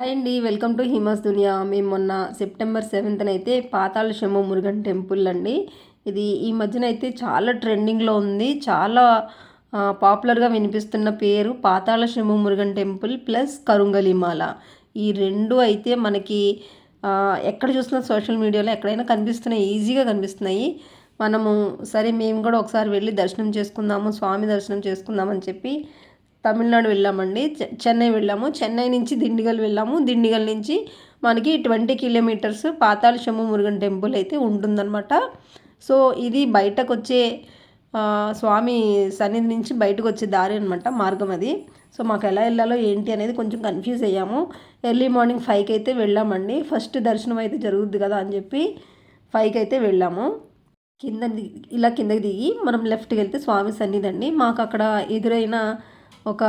Hi అండి welcome to Hima's దునియా. మేము మొన్న సెప్టెంబర్ సెవెంత్న అయితే పాతాళ శంభు మురుగన్ టెంపుల్ అండి. ఇది ఈ మధ్యన అయితే చాలా ట్రెండింగ్లో ఉంది. చాలా పాపులర్గా వినిపిస్తున్న పేరు పాతాళ శంభు మురుగన్ టెంపుల్ ప్లస్ కరుంగలిమాల ఈ రెండు అయితే మనకి ఎక్కడ చూసినా సోషల్ మీడియాలో ఎక్కడైనా కనిపిస్తున్నాయి ఈజీగా కనిపిస్తున్నాయి. మనము సరే మేము కూడా ఒకసారి వెళ్ళి దర్శనం చేసుకుందాము స్వామి దర్శనం చేసుకుందామని చెప్పి తమిళనాడు వెళ్ళామండి. చెన్నై వెళ్ళాము. చెన్నై నుంచి దిండిగల్ వెళ్ళాము. దిండిగల్ నుంచి మనకి twenty kilometres Pathala Shambhu Murugan temple అయితే ఉంటుందన్నమాట. సో ఇది బయటకు వచ్చే స్వామి సన్నిధి నుంచి బయటకు వచ్చే దారి అనమాట మార్గం అది. సో మాకు ఎలా వెళ్ళాలో ఏంటి అనేది కొంచెం కన్ఫ్యూజ్ అయ్యాము. ఎర్లీ మార్నింగ్ ఫైవ్కి అయితే వెళ్ళామండి. ఫస్ట్ దర్శనం అయితే జరుగుద్ది కదా అని చెప్పి ఫైవ్కి అయితే వెళ్ళాము. కింద ఇలా కిందకి దిగి మనం లెఫ్ట్కి వెళ్తే స్వామి సన్నిధి అండి. మాకు అక్కడ ఎదురైన ఒక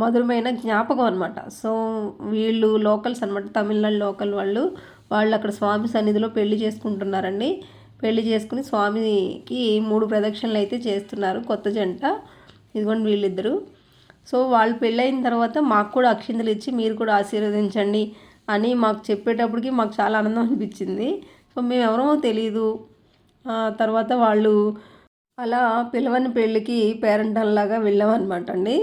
మధురమైన జ్ఞాపకం అనమాట సో వీళ్ళు లోకల్స్ అనమాట తమిళనాడు లోకల్ వాళ్ళు. వాళ్ళు అక్కడ స్వామి సన్నిధిలో పెళ్ళి చేసుకుంటున్నారండి. పెళ్ళి చేసుకుని స్వామికి మూడు ప్రదక్షిణలు అయితే చేస్తున్నారు కొత్త జంట. ఇదిగోండి వీళ్ళిద్దరు. సో వాళ్ళు పెళ్ళైన తర్వాత మాకు కూడా అక్షింతలు ఇచ్చి మీరు కూడా ఆశీర్వదించండి అని మాకు చెప్పేటప్పటికి మాకు చాలా ఆనందం అనిపించింది. సో మేము ఎవరో తెలియదు తర్వాత వాళ్ళు అలా పిలవని పెళ్ళికి పేరంటంలాగా వెళ్ళామన్నమాట అండి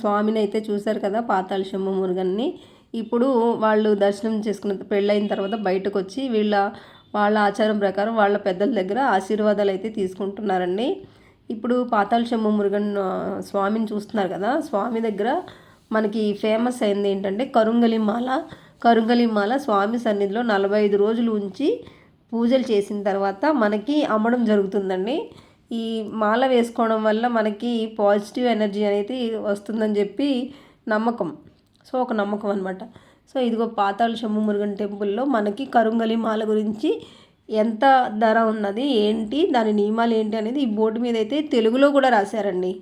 స్వామిని అయితే చూశారు కదా పాతాళ శంభు మురుగన్ని. ఇప్పుడు వాళ్ళు దర్శనం చేసుకున్న పెళ్ళైన తర్వాత బయటకు వచ్చి వీళ్ళ వాళ్ళ ఆచారం ప్రకారం వాళ్ళ పెద్దల దగ్గర ఆశీర్వాదాలు అయితే తీసుకుంటున్నారండి. ఇప్పుడు పాతాళ శంభు మురుగన్ స్వామిని చూస్తున్నారు కదా. స్వామి దగ్గర మనకి ఫేమస్ అయింది ఏంటంటే కరుంగలి మాల. కరుంగలి మాల స్వామి సన్నిధిలో నలభై ఐదు రోజులు ఉంచి పూజలు చేసిన తర్వాత మనకి అమ్మడం జరుగుతుందండి. ఈ మాల వేసుకోవడం వల్ల మనకి పాజిటివ్ ఎనర్జీ అనేది వస్తుందని చెప్పి నమ్మకం. సో ఒక నమ్మకం అనమాట సో ఇదిగో పాతాళ శంభు మురుగన్ టెంపుల్లో మనకి కరుంగలి మాల గురించి ఎంత ధర ఉన్నది ఏంటి దాని నియమాలు ఏంటి అనేది ఈ బోర్డు మీద అయితే తెలుగులో కూడా రాశారండి.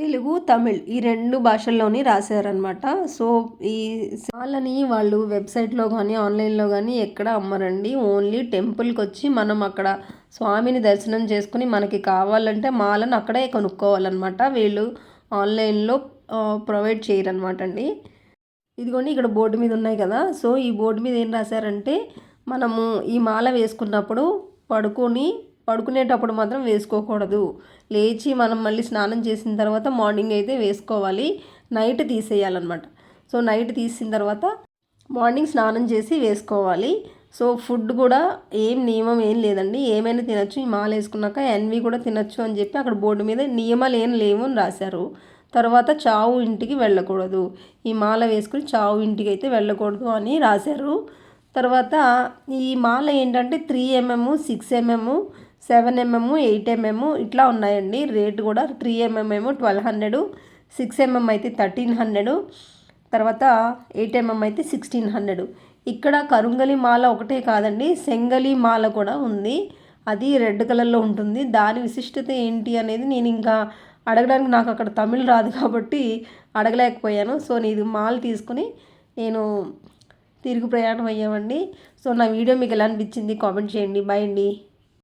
తెలుగు తమిళ్ ఈ రెండు భాషల్లోని రాశారనమాట సో ఈ సాలని వాళ్ళు వెబ్సైట్లో కానీ ఆన్లైన్లో కానీ ఎక్కడ అమ్మరండి. ఓన్లీ టెంపుల్కి వచ్చి మనం అక్కడ స్వామిని దర్శనం చేసుకుని మనకి కావాలంటే మాలను అక్కడే కొనుక్కోవాలన్నమాట. వీళ్ళు ఆన్లైన్లో ప్రొవైడ్ చేయరనమాట అండి ఇదిగోండి ఇక్కడ బోర్డు మీద ఉన్నాయి కదా. సో ఈ బోర్డు మీద ఏం రాశారంటే మనము ఈ మాల వేసుకున్నప్పుడు పడుకొని పడుకునేటప్పుడు మాత్రం వేసుకోకూడదు. లేచి మనం మళ్ళీ స్నానం చేసిన తర్వాత మార్నింగ్ అయితే వేసుకోవాలి. నైట్ తీసేయాలన్నమాట. సో నైట్ తీసిన తర్వాత మార్నింగ్ స్నానం చేసి వేసుకోవాలి. సో ఫుడ్ కూడా ఏం నియమం ఏం లేదండి. ఏమైనా తినచ్చు. ఈ మాల వేసుకున్నాక ఎన్వి కూడా తినచ్చు అని చెప్పి అక్కడ బోర్డు మీద నియమాలు ఏం లేవు అని రాశారు. తర్వాత చావు ఇంటికి వెళ్ళకూడదు. ఈ మాల వేసుకుని చావు ఇంటికి అయితే వెళ్ళకూడదు అని రాశారు. తర్వాత ఈ మాల ఏంటంటే three MM six MM seven MM eight MM ఇట్లా ఉన్నాయండి. రేటు కూడా త్రీ ఎంఎం ఏమో ట్వెల్వ్ హండ్రెడ్ సిక్స్ ఎంఎం అయితే థర్టీన్ హండ్రెడ్ తర్వాత ఎయిట్ ఎంఎం అయితే సిక్స్టీన్ హండ్రెడ్. ఇక్కడ కరుంగలి మాల ఒకటే కాదండి సెంగలి మాల కూడా ఉంది. అది రెడ్ కలర్లో ఉంటుంది. దాని విశిష్టత ఏంటి అనేది నేను ఇంకా అడగడానికి నాకు అక్కడ తమిళ్ రాదు కాబట్టి అడగలేకపోయాను. సో నేను మాల తీసుకుని నేను తిరుగు ప్రయాణం అయ్యామండి. సో నా వీడియో మీకు ఎలా అనిపించింది కామెంట్ చేయండి. బాయ్ అండి.